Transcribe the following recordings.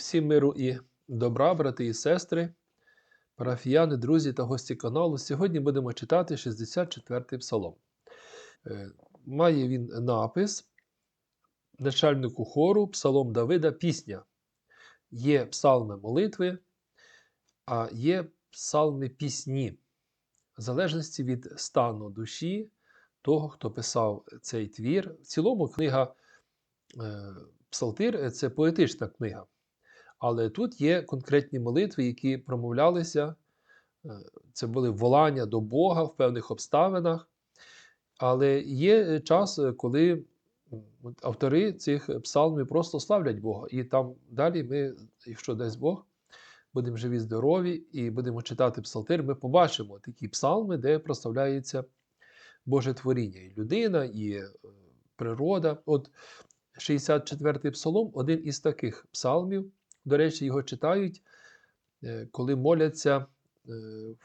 Всім миру і добра, брати і сестри, парафіяни, друзі та гості каналу. Сьогодні будемо читати 64-й псалом. Е, Має він напис начальнику хору Псалом Давида Пісня. Є псалми молитви, а є псалми пісні, в залежності від стану душі того, хто писав цей твір. В цілому книга е, Псалтир це поетична книга. Але тут є конкретні молитви, які промовлялися. Е, Це були волання до Бога в певних обставинах. Але є час, е, коли автори цих псалмів просто славлять Бога. І там далі ми, якщо дасть Бог, будемо живі, здорові і будемо читати псалтир, ми побачимо такі псалми, де прославляється Боже творіння. І людина, і е, природа. От 64-й псалом один із таких псалмів. До речі, його читають, е, коли моляться, е,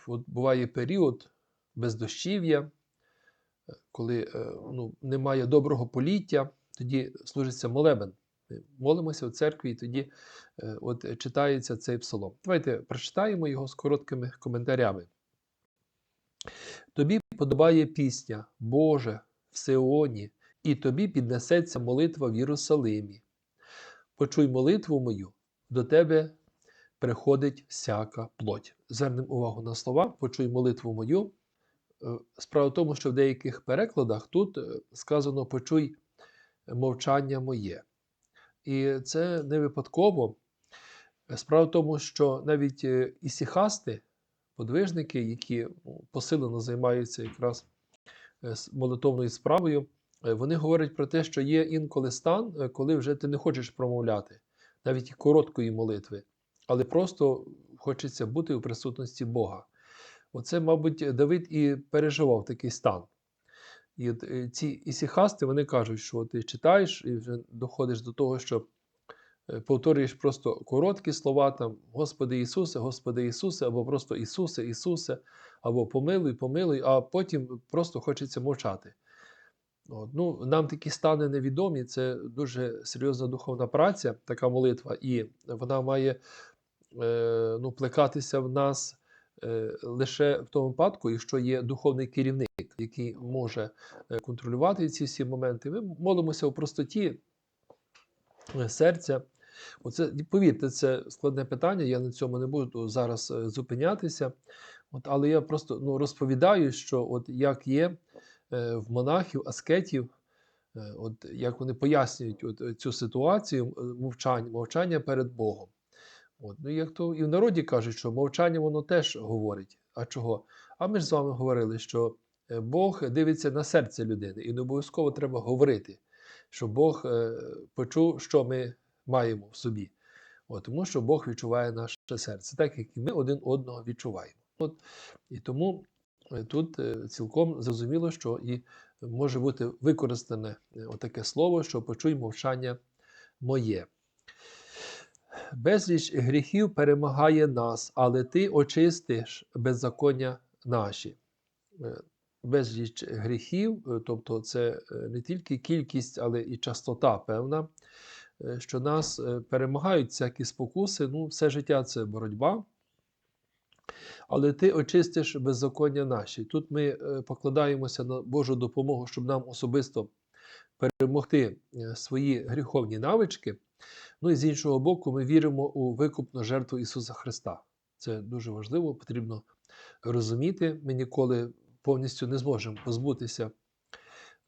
от буває період бездощів'я, е, коли ну, немає доброго поліття, тоді служиться молебен. Ми молимося в церкві, і тоді от, читається цей псалом. Давайте прочитаємо його з короткими коментарями. Тобі подобає пісня, Боже, в Сеоні, і тобі піднесеться молитва в Єрусалимі. Почуй молитву мою, до тебе приходить всяка плоть. Звернемо увагу на слова, почуй молитву мою. Е, Справа в тому, що в деяких перекладах тут е, сказано почуй мовчання моє. І це не випадково. Справа в тому, що навіть е, ісіхасти, подвижники, які посилено займаються якраз молитовною справою, вони говорять про те, що є інколи стан, коли вже ти не хочеш промовляти, навіть і короткої молитви, але просто хочеться бути у присутності Бога. Оце, мабуть, Давид і переживав такий стан. І е, ці ісіхасти вони кажуть, що ти читаєш і вже доходиш до того, що е, повторюєш просто короткі слова, там Господи Ісусе, Господи Ісусе, або просто Ісусе, Ісусе, або помилуй, помилуй, а потім просто хочеться мовчати. От. Ну, нам такі стани невідомі, це дуже серйозна духовна праця, така молитва, і вона має е, ну, плекатися в нас е, лише в тому випадку, якщо є духовний керівник, який може е, контролювати ці всі моменти. Ми молимося у простоті е, серця. Оце, повірте, це складне питання, я на цьому не буду зараз е, зупинятися. От, але я просто ну, розповідаю, що от як є в монахів, аскетів, е, от, як вони пояснюють от, е, цю ситуацію е, мовчання, мовчання перед Богом. От, ну, як то і в народі кажуть, що мовчання воно теж говорить. А чого? А ми ж з вами говорили, що е, Бог дивиться на серце людини, і не обов'язково треба говорити, щоб Бог е, почув, що ми маємо в собі. От, тому що Бог відчуває наше серце, так як і ми один одного відчуваємо. От, і тому е, тут е, цілком зрозуміло, що і може бути використане е, отаке слово, що почуй мовчання моє. Безліч гріхів перемагає нас, але ти очистиш беззаконня наші. Е, Безліч гріхів, е, тобто це е, не тільки кількість, але і частота певна, е, що нас е, перемагають всякі спокуси. Ну, все життя це боротьба. Але ти очистиш беззаконня наші. Тут ми е, покладаємося на Божу допомогу, щоб нам особисто перемогти е, свої гріховні навички. Ну і з іншого боку, ми віримо у викупну жертву Ісуса Христа. Це дуже важливо, потрібно розуміти. Ми ніколи повністю не зможемо позбутися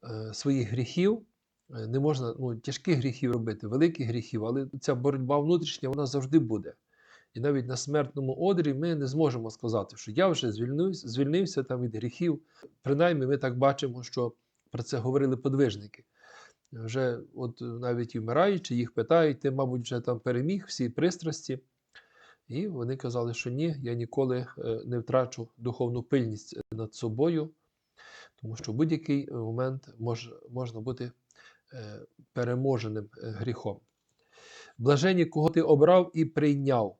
е, своїх гріхів. Не можна ну, тяжких гріхів робити, великих гріхів, але ця боротьба внутрішня вона завжди буде. І навіть на смертному одрі ми не зможемо сказати, що я вже звільнився, звільнився там від гріхів. Принаймні, ми так бачимо, що про це говорили подвижники. Вже от навіть і вмираючи, їх питають, ти, мабуть, вже там переміг всі пристрасті. І вони казали, що ні, я ніколи е, не втрачу духовну пильність над собою, тому що в будь-який момент мож, можна бути е, переможеним е, гріхом. Блажені, кого ти обрав і прийняв,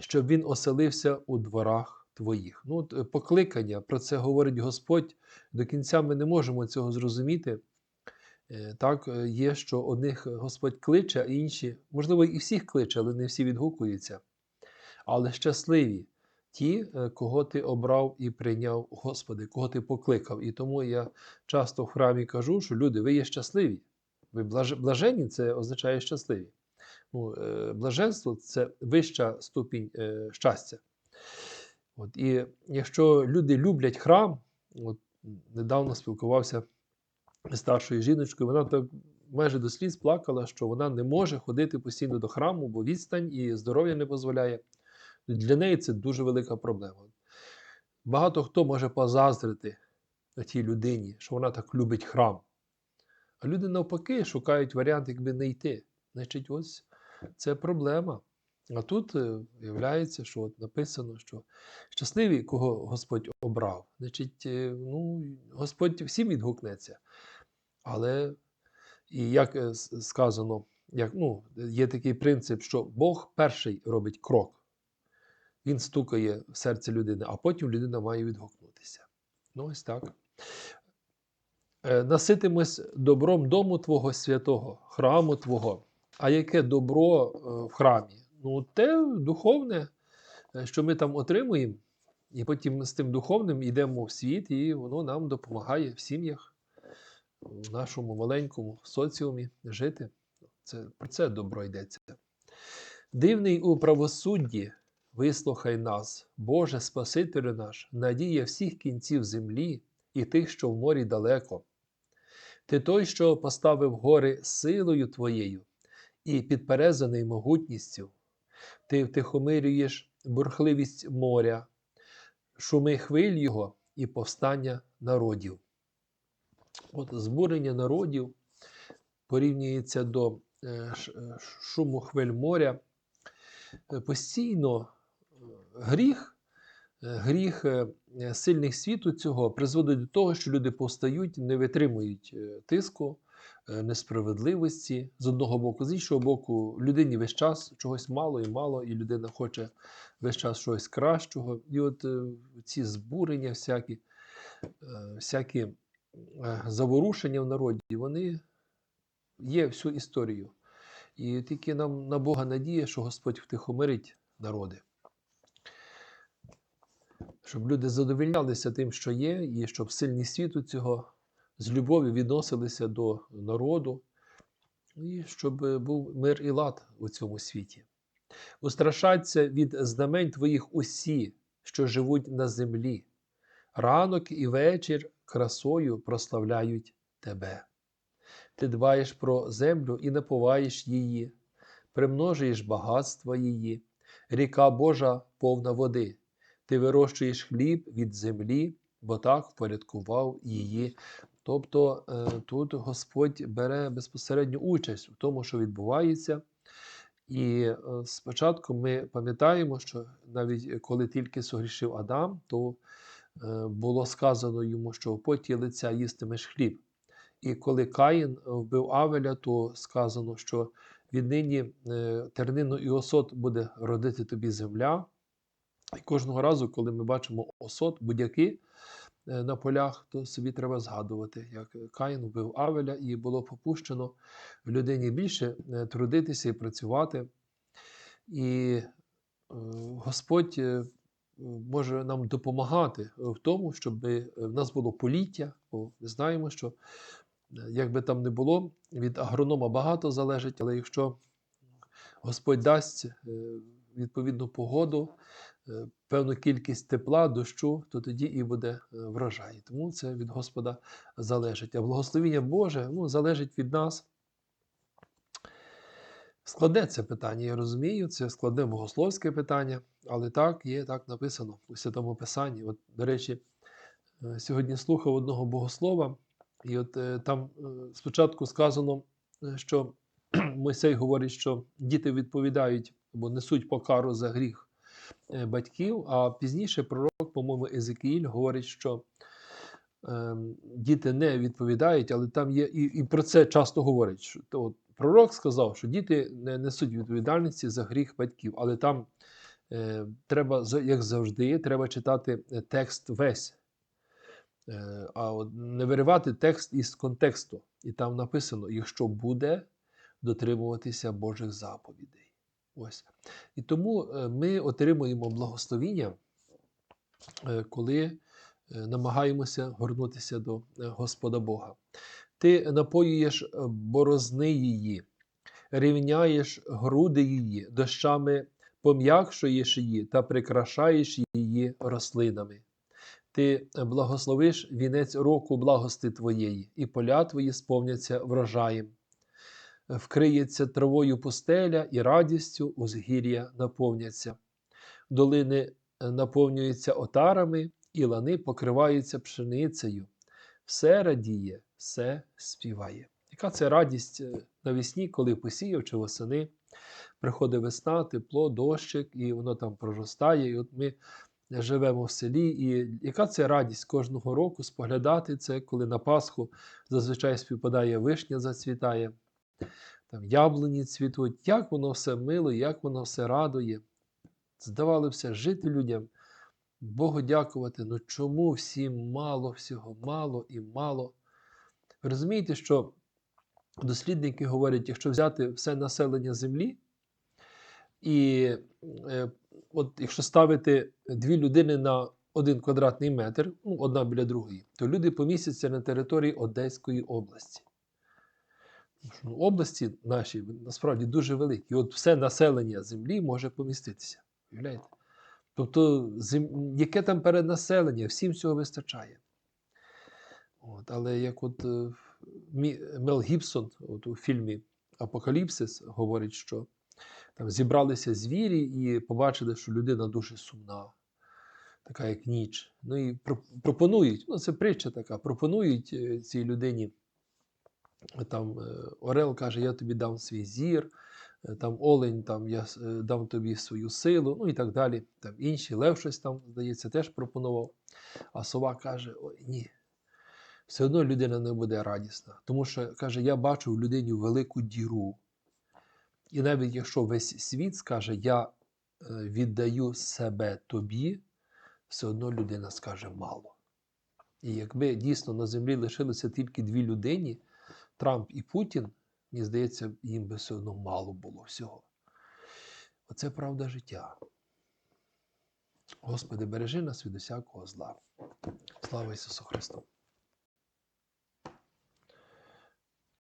щоб він оселився у дворах твоїх. Ну, от, е, покликання, про це говорить Господь. До кінця ми не можемо цього зрозуміти. Е, Так, е, є, що одних Господь кличе, а інші, можливо, і всіх кличе, але не всі відгукуються. Але щасливі ті, кого ти обрав і прийняв, Господи, кого ти покликав. І тому я часто в храмі кажу, що люди, ви є щасливі. Ви блаженні це означає щасливі. Ну, е, блаженство це вища ступінь е, щастя. От, і якщо люди люблять храм, от недавно спілкувався з старшою жіночкою, вона так майже до сліз плакала, що вона не може ходити постійно до храму, бо відстань і здоров'я не дозволяє. Для неї це дуже велика проблема. Багато хто може позаздрити тій людині, що вона так любить храм. А люди навпаки шукають варіант, якби не йти. Значить, ось це проблема. А тут е, виявляється, що от написано, що щасливі, кого Господь обрав. Значить, е, ну, Господь всім відгукнеться. Але і як е, сказано, як, ну, є такий принцип, що Бог перший робить крок. Він стукає в серце людини, а потім людина має відгукнутися. Ну, ось так. Е, Наситимось добром дому Твого святого, храму Твого. А яке добро е, в храмі? Ну, те духовне, е, що ми там отримуємо, і потім з тим духовним йдемо в світ, і воно нам допомагає в сім'ях, в нашому маленькому соціумі жити. Це, про це добро йдеться. Дивний у правосудді, вислухай нас, Боже Спасителю наш, надія всіх кінців землі і тих, що в морі далеко. Ти той, що поставив гори силою Твоєю і підперезаний могутністю. Ти втихомирюєш бурхливість моря, шуми хвиль його і повстання народів. От збурення народів порівнюється до е, е, шуму хвиль моря. Е, Постійно гріх, гріх сильних світу цього призводить до того, що люди повстають, не витримують тиску, несправедливості з одного боку, з іншого боку, людині весь час чогось мало і мало, і людина хоче весь час чогось кращого. І от е, ці збурення, всякі, е, всякі е, заворушення в народі, вони є всю історію. І тільки нам на Бога надія, що Господь втихомирить народи. Щоб люди задовольнялися тим, що є, і щоб сильні світу цього з любов'ю відносилися до народу, і щоб був мир і лад у цьому світі. Устрашаться від знамень твоїх усі, що живуть на землі. Ранок і вечір красою прославляють тебе. Ти дбаєш про землю і наповаєш її, примножуєш багатства її, ріка Божа повна води. Ти вирощуєш хліб від землі, бо так впорядкував її. Тобто е, тут Господь бере безпосередню участь у тому, що відбувається. І е, спочатку ми пам'ятаємо, що навіть коли тільки согрішив Адам, то е, було сказано йому, що в поті лиця їстимеш хліб. І коли Каїн вбив Авеля, то сказано, що віднині тернину і осот буде родити тобі земля. І кожного разу, коли ми бачимо осот, будь-які е, на полях, то собі треба згадувати, як Каїн вбив Авеля, і було попущено людині більше е, трудитися і працювати. І е, Господь е, може нам допомагати в тому, щоб е, в нас було поліття, бо ми знаємо, що е, як би там не було, від агронома багато залежить, але якщо Господь дасть е, відповідну погоду, е, певну кількість тепла, дощу, то тоді і буде е, врожай. Тому це від Господа залежить. А благословіння Боже ну, залежить від нас. Складне це питання, я розумію, це складне богословське питання, але так є, так написано у Святому Писанні. От, до речі, е, сьогодні слухав одного богослова, і от е, там е, спочатку сказано, е, що Мойсей говорить, що діти відповідають або несуть покару за гріх е, батьків, а пізніше пророк, по-моєму, Езекіїль говорить, що е, діти не відповідають, але там є і, і про це часто говорять. Що, то, от, пророк сказав, що діти не несуть відповідальності за гріх батьків, але там е, треба, як завжди, треба читати е, текст весь. Е, А не виривати текст із контексту. І там написано: якщо буде дотримуватися Божих заповідей. Ось. І тому е, ми отримуємо благословіння, е, коли е, намагаємося горнутися до Господа Бога. Ти напоюєш борозни її, рівняєш груди її, дощами пом'якшуєш її та прикрашаєш її рослинами. Ти благословиш вінець року благости твоєї, і поля твої сповняться врожаєм. Вкриється травою пустеля і радістю узгір'я наповняться. Долини е, наповнюються отарами, і лани покриваються пшеницею. Все радіє, все співає. Яка це радість е, навесні, коли посіяв чи восени, приходить весна, тепло, дощик, і воно там проростає. І от ми живемо в селі, і яка це радість кожного року споглядати це, коли на Пасху зазвичай співпадає вишня, зацвітає, там яблуні цвітуть, як воно все мило, як воно все радує. Здавалося, жити людям, Богу дякувати, ну чому всім мало всього, мало і мало. Ви розумієте, що дослідники говорять, якщо взяти все населення Землі, і е, от якщо ставити дві людини на один квадратний метр, ну, одна біля другої, то люди помістяться на території Одеської області. Області наші насправді дуже великі. От все населення землі може поміститися. Уявляєте? Тобто, зем... яке там перенаселення, всім цього вистачає. От, але як от е, Мі- Мел Гібсон от у фільмі Апокаліпсис говорить, що там зібралися звірі і побачили, що людина дуже сумна, така як ніч. Ну і пропонують, ну це притча така, пропонують е, цій людині. Там е, Орел каже, я тобі дам свій зір, е, там Олень, там я е, дам тобі свою силу, ну і так далі. Там інші, Лев щось там, здається, теж пропонував. А сова каже: Ой, ні. Все одно людина не буде радісна. Тому що, каже, я бачу в людині велику діру. І навіть якщо весь світ скаже, я віддаю себе тобі, все одно людина скаже мало. І якби дійсно на землі лишилося тільки дві людині, Трамп і Путін, мені здається, їм би все одно мало було всього. Оце правда життя. Господи, бережи нас від усякого зла. Слава Ісусу Христу!